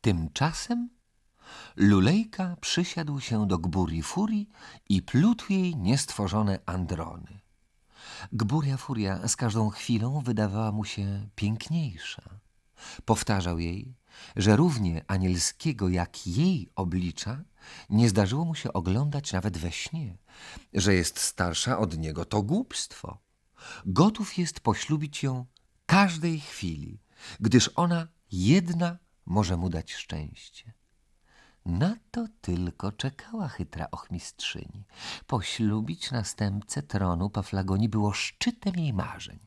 Tymczasem Lulejka przysiadł się do Gburi Furii i plótł jej niestworzone androny. Gburia Furia z każdą chwilą wydawała mu się piękniejsza. Powtarzał jej, że równie anielskiego jak jej oblicza nie zdarzyło mu się oglądać nawet we śnie, że jest starsza od niego to głupstwo. Gotów jest poślubić ją każdej chwili, gdyż ona jedna może mu dać szczęście. Na to tylko czekała chytra ochmistrzyni. Poślubić następcę tronu Paflagonii było szczytem jej marzeń.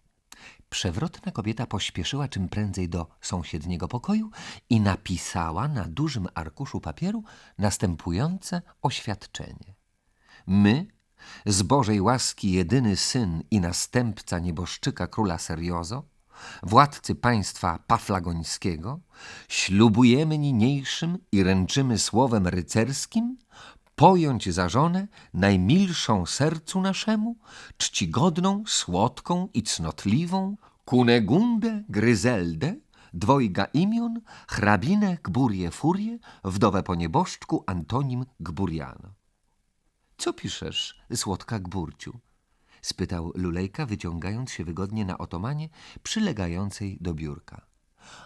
Przewrotna kobieta pośpieszyła czym prędzej do sąsiedniego pokoju i napisała na dużym arkuszu papieru następujące oświadczenie. My, z Bożej łaski jedyny syn i następca nieboszczyka króla Seriozo, władcy państwa paflagońskiego, ślubujemy niniejszym i ręczymy słowem rycerskim pojąć za żonę najmilszą sercu naszemu, czcigodną, słodką i cnotliwą Kunegundę Gryzeldę, dwojga imion, hrabinę Gburię Furię, wdowę po nieboszczku Antonim Gburiano. Co piszesz, słodka Gburciu? Spytał Lulejka, wyciągając się wygodnie na otomanie przylegającej do biurka.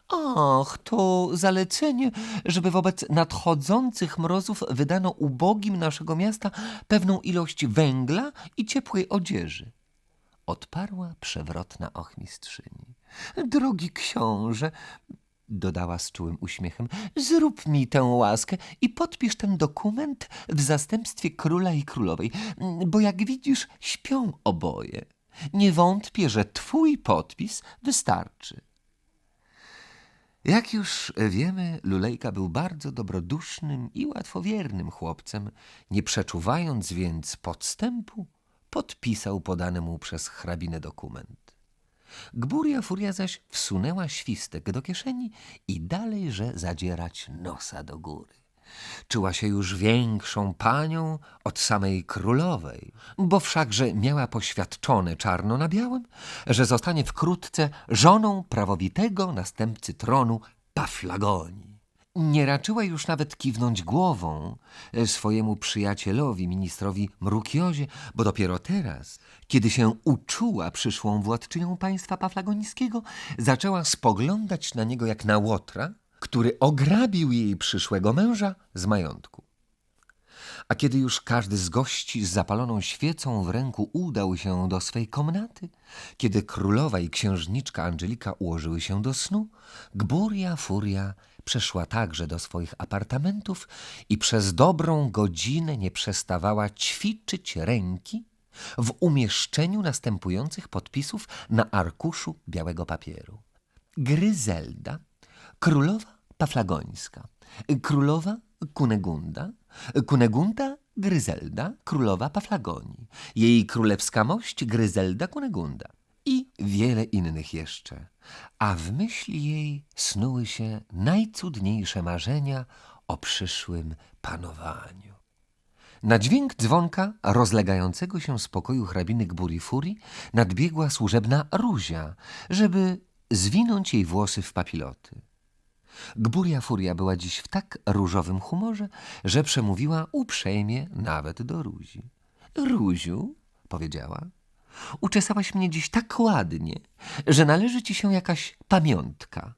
Ach, to zalecenie, żeby wobec nadchodzących mrozów wydano ubogim naszego miasta pewną ilość węgla i ciepłej odzieży. Odparła przewrotna ochmistrzyni. Drogi książę, dodała z czułym uśmiechem, zrób mi tę łaskę i podpisz ten dokument w zastępstwie króla i królowej, bo jak widzisz, śpią oboje. Nie wątpię, że twój podpis wystarczy. Jak już wiemy, Lulejka był bardzo dobrodusznym i łatwowiernym chłopcem. Nie przeczuwając więc podstępu, podpisał podany mu przez hrabinę dokument. Gburia Furia zaś wsunęła świstek do kieszeni i dalejże zadzierać nosa do góry. Czuła się już większą panią od samej królowej, bo wszakże miała poświadczone czarno na białym, że zostanie wkrótce żoną prawowitego następcy tronu Paflagonii. Nie raczyła już nawet kiwnąć głową e, swojemu przyjacielowi, ministrowi Mrukiozie, bo dopiero teraz, kiedy się uczuła przyszłą władczynią państwa paflagońskiego, zaczęła spoglądać na niego jak na łotra, który ograbił jej przyszłego męża z majątku. A kiedy już każdy z gości z zapaloną świecą w ręku udał się do swej komnaty, kiedy królowa i księżniczka Angelika ułożyły się do snu, Gburia Furia przeszła także do swoich apartamentów i przez dobrą godzinę nie przestawała ćwiczyć ręki w umieszczeniu następujących podpisów na arkuszu białego papieru. Gryzelda, królowa paflagońska, królowa Kunegunda, Kunegunda Gryzelda, królowa Paflagonii, jej królewska mość Gryzelda Kunegunda i wiele innych jeszcze. A w myśli jej snuły się najcudniejsze marzenia o przyszłym panowaniu. Na dźwięk dzwonka rozlegającego się z pokoju hrabiny Gburifuri nadbiegła służebna Ruzia, żeby zwinąć jej włosy w papiloty. Gburia Furia była dziś w tak różowym humorze, że przemówiła uprzejmie nawet do Ruzi. Ruziu, powiedziała, uczesałaś mnie dziś tak ładnie, że należy ci się jakaś pamiątka.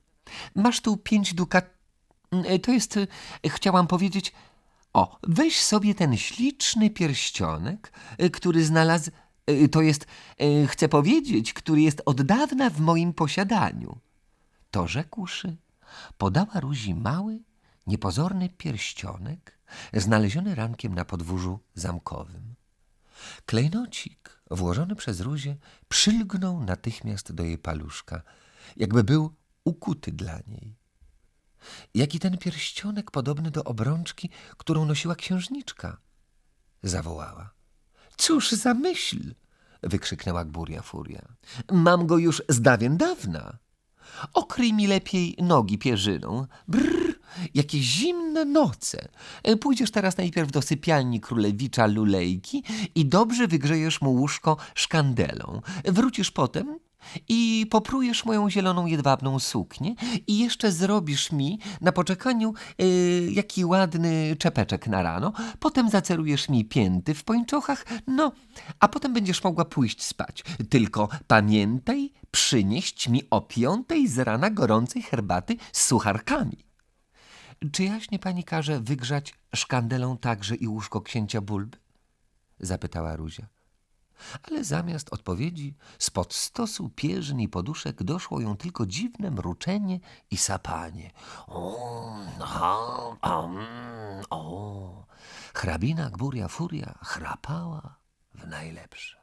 Masz tu pięć dukat... e, To jest, e, chciałam powiedzieć... O, weź sobie ten śliczny pierścionek, e, który znalazł... e, To jest, chcę powiedzieć, który jest od dawna w moim posiadaniu. To rzekłszy, podała Ruzi mały, niepozorny pierścionek znaleziony rankiem na podwórzu zamkowym. Klejnocik włożony przez Ruzię przylgnął natychmiast do jej paluszka, jakby był ukuty dla niej. Jak i ten pierścionek podobny do obrączki, którą nosiła księżniczka, zawołała. Cóż za myśl! wykrzyknęła Gburia Furia. Mam go już z dawien dawna. Okryj mi lepiej nogi pierzyną. Brrr, jakie zimne noce. E, Pójdziesz teraz najpierw do sypialni królewicza Lulejki i dobrze wygrzejesz mu łóżko szkandelą. Wrócisz potem I poprujesz moją zieloną jedwabną suknię i jeszcze zrobisz mi na poczekaniu yy, jaki ładny czepeczek na rano. Potem zacerujesz mi pięty w pończochach, no, a potem będziesz mogła pójść spać. Tylko pamiętaj przynieść mi o piątej z rana gorącej herbaty z sucharkami. Czy jaśnie pani każe wygrzać szkandelą także i łóżko księcia Bulby? Zapytała Ruzia. Ale zamiast odpowiedzi spod stosu pierzyn i poduszek doszło ją tylko dziwne mruczenie i sapanie. O, ha, am, o. Hrabina Gburia Furia chrapała w najlepsze.